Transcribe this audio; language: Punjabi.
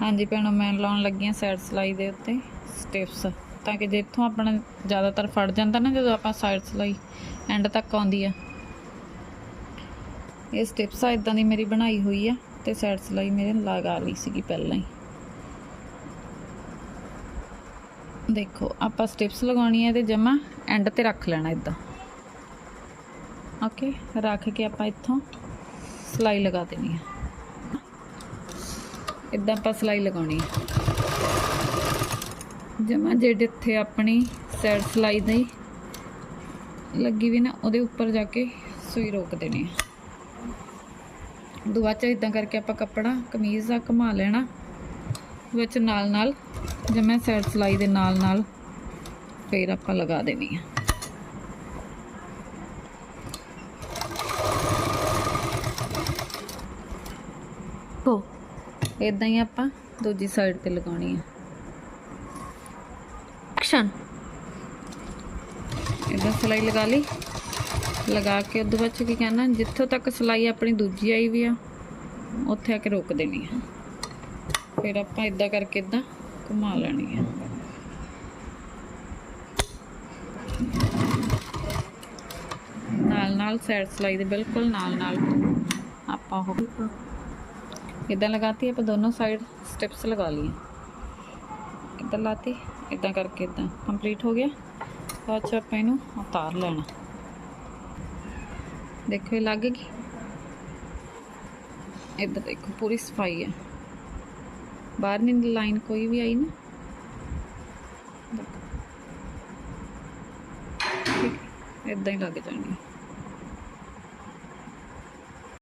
ਹਾਂਜੀ ਭੈਣੋ, ਮੈਂ ਲਾਉਣ ਲੱਗੀ ਹਾਂ ਸਾਈਡ ਸਲਾਈ ਦੇ ਉੱਤੇ ਸਟਿਪਸ ਤਾਂ ਕਿ ਜਿੱਥੋਂ ਆਪਣਾ ਜ਼ਿਆਦਾਤਰ ਫੜ ਜਾਂਦਾ ਨਾ, ਜਦੋਂ ਆਪਾਂ ਸਾਈਡ ਸਲਾਈ ਐਂਡ ਤੱਕ ਆਉਂਦੀ ਆ। ਇਹ ਸਟਿਪਸ ਆ ਇਦਾਂ ਦੀ ਮੇਰੀ ਬਣਾਈ ਹੋਈ ਆ ਤੇ ਸਾਈਡ ਸਲਾਈ ਮੇਰੇ ਲਗਾ ਲਈ ਸੀਗੀ ਪਹਿਲਾਂ ਹੀ। ਦੇਖੋ, ਆਪਾਂ ਸਟਿਪਸ ਲਗਾਉਣੀ ਹੈ ਤੇ ਜਮਾ ਐਂਡ ਤੇ ਰੱਖ ਲੈਣਾ ਇਦਾਂ ਓਕੇ ਰੱਖ ਕੇ ਆਪਾਂ ਇੱਥੋਂ ਸਲਾਈ ਲਗਾ ਦੇਣੀ ਹੈ ਇਦਾਂ ਆਪਾਂ ਸਲਾਈ ਲਗਾਉਣੀ ਜਮਾ ਜਿਹੜੇ ਇੱਥੇ ਆਪਣੀ ਸਾਈਡ ਸਲਾਈ ਦੀ ਲੱਗੀ ਵੀ ਨਾ, ਉਹਦੇ ਉੱਪਰ ਜਾ ਕੇ ਸੂਈ ਰੋਕ ਦੇਣੀ ਹੈ। ਦੁਆ ਇਦਾਂ ਕਰਕੇ ਆਪਾਂ ਕੱਪੜਾ, ਕਮੀਜ਼ ਦਾ ਘੁਮਾ ਲੈਣਾ ਵਿੱਚ ਨਾਲ ਨਾਲ ਜਮਾ ਸਾਈਡ ਸਲਾਈ ਦੇ ਨਾਲ ਨਾਲ ਫੇਰ ਆਪਾਂ ਲਗਾ ਦੇਣੀ ਹੈ। ਕੋ ਇਦਾਂ ਹੀ ਆਪਾਂ ਦੂਜੀ ਸਾਈਡ ਤੇ ਲਗਾਉਣੀ ਹੈ ਐਕਸ਼ਨ ਇਦਾਂ ਸਲਾਈ ਲਗਾ ਲਈ। ਲਗਾ ਕੇ ਉਹਦੇ ਵਿੱਚ ਕੀ ਕਹਿਣਾ, ਜਿੱਥੋਂ ਤੱਕ ਸਲਾਈ ਆਪਣੀ ਦੂਜੀ ਆਈ ਵੀ ਆ, ਉੱਥੇ ਆ ਕੇ ਰੋਕ ਦੇਣੀ ਹੈ ਫਿਰ ਆਪਾਂ ਇਦਾਂ ਕਰਕੇ ਇਦਾਂ ਘੁਮਾ ਲੈਣੀ ਹੈ ਨਾਲ ਨਾਲ ਸਾਈਡ ਸਲਾਈ ਦੇ ਬਿਲਕੁਲ ਨਾਲ ਨਾਲ ਆਪਾਂ ਉਹ ਇਦਾਂ ਲਗਾਤੀ ਆਪਾਂ ਦੋਨੋਂ ਸਾਈਡ ਸਟਿਪਸ ਲਗਾ ਲਈਏ ਇਦਾਂ ਲਾਤੀ ਇਦਾਂ ਕਰਕੇ ਇਦਾਂ ਕੰਪਲੀਟ ਹੋ ਗਿਆ ਬਾਅਦ ਚ ਆਪਾਂ ਇਹਨੂੰ ਉਤਾਰ ਲੈਣਾ ਦੇਖੋ ਇਹ ਲੱਗ ਗਈ ਇੱਧਰ ਦੇਖੋ ਪੂਰੀ ਸਫ਼ਾਈ ਹੈ ਬਾਹਰ ਨਹੀਂ ਲਾਈਨ ਕੋਈ ਵੀ ਆਈ ਨਾ ਦੇਖੋ। ਠੀਕ ਇਦਾਂ ਹੀ ਲੱਗ ਜਾਣੀ ਹੈ।